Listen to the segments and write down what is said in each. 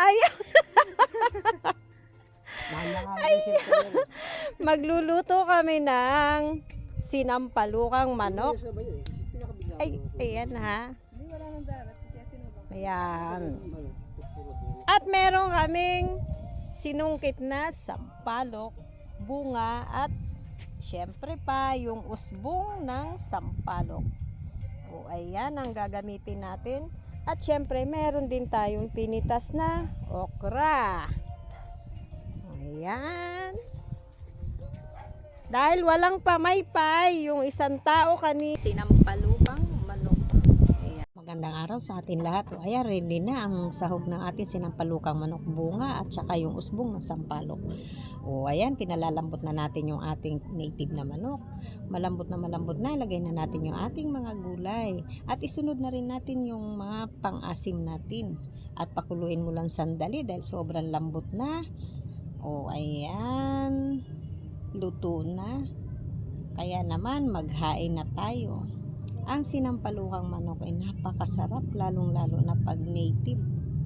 Ayaw. Nga ang cellphone yan. Magluluto kami ng sinampalukang manok. Ay, ayan ha. Ayan. At meron kaming sinungkit na sampalok, bunga at syempre pa yung usbong ng sampalok. O ayan ang gagamitin natin. At syempre meron din tayong pinitas na okra. Ayan. Dahil walang pamaypay yung isang tao kani sinampalukang manok. Ayan. Magandang araw sa atin lahat. O, ayan, ready na ang sahog ng ating sinampalukang manok bunga at saka yung usbong ng sampalok. O ayan, pinalalambot na natin yung ating native na manok. Malambot na malambot na, ilagay na natin yung ating mga gulay. At isunod na rin natin yung mga pang-asim natin. At pakuluin mo lang sandali dahil sobrang lambot na. O ayan, luto na. Kaya naman maghain na tayo. Ang sinampalukang manok ay napakasarap lalong-lalo na pag native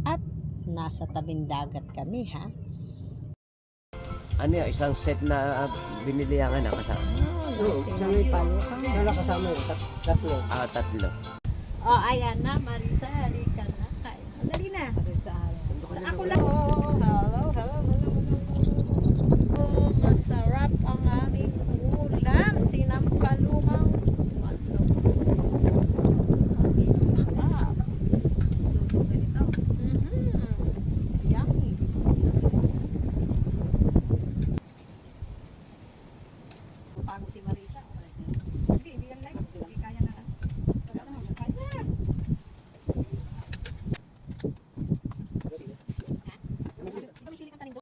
at nasa tabing dagat kami ha. ano yan, isang set na binili yan na kasama. Oo, Sinampalukang Wala kasama yun. Tat- Tatlo. Ah, tatlo. Oh, ayan na, Marisa, halika na. Kain. Dali na. Ako lang. Bago si Maria.